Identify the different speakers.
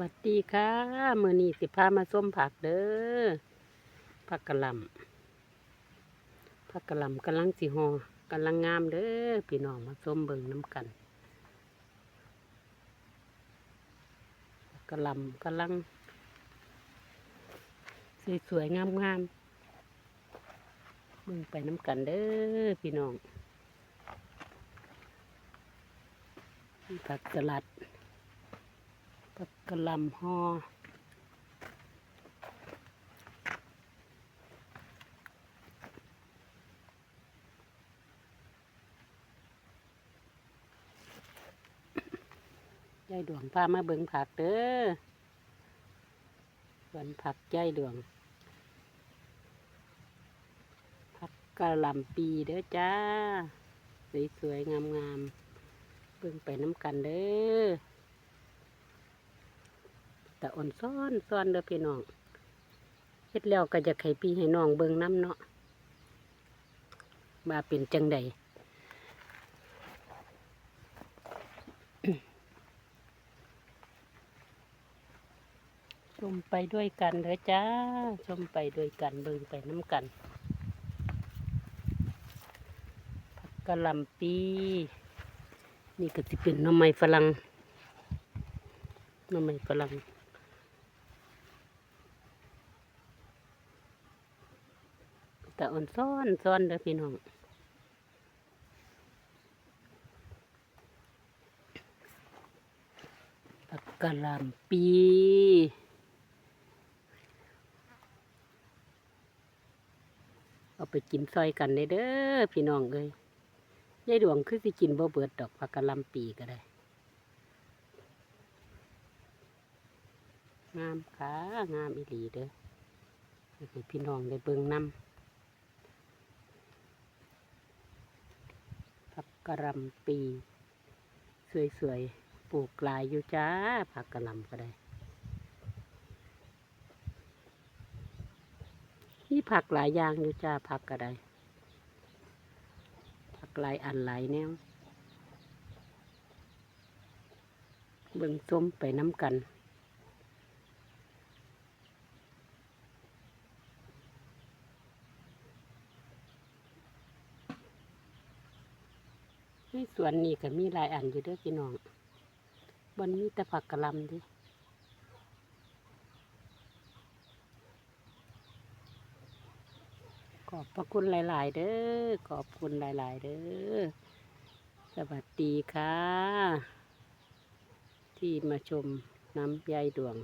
Speaker 1: วัสดีค่ะมือนี้สิพามาส้มผักเด้อผักกะหล่ำผักกะหล่ำกำลังสิหอกำลังงามเด้อพี่น้องมาส้มเบิ่งน้ำกันผักกะหล่ำกำลังสวยๆงามๆเบิ่งไปน้ำกันเด้อพี่น้องผักสลัด ผักกะลำห่อใจดวงพามาเบิ่งผักเด้อสวนผักใจดวง ผักกระลำปีเด้อจ้า สวยๆงามๆเบิ่งไปน้ำกันเด้อ แต่อ่อนซ้อนซ้อนเด้อพี่น้องเฮ็ดแล้วก็จะให้พี่ให้น้องเบิ่งน้ำเนาะมาเป็นจังใดชมไปด้วยกันเด้อจ้า ชมไปด้วยกันเบิ่งไปน้ำกันผักกะหล่ำปีนี่ก็สิเป็นน้ำไม้ฝรั่งน้ำไม้ฝรั่ง แต่อ่อนซ้อนซ้อนเด้อพี่น้องผักกะหล่ำปีเอาไปกินซอยกันเด้อพี่น้องเลยยายดวงคือสิกินบ่เบิดดอกผักกะหล่ำปีก็ได้งามค่ะงามอีหลีเด้อให้พี่น้องได้เบิ่งน้ำ กกะลำปี สวยๆ ปลูกหลายอยู่จ้า ผักกระลำก็ได้ นี่ผักหลายอย่างอยู่จ้า ผักก็ได้ ผักหลายอันหลายแนวเบิ่งส้มไปน้ำกัน ในสวนนี่ก็มีหลายอันอยู่ด้อพี่น้องบนมีแต่ผักกะลำดิขอบพระคุณหลาย ๆ เด้อ ขอบคุณหลาย ๆ เด้อ สวัสดีค่ะ ที่มาชมน้ำยายดวง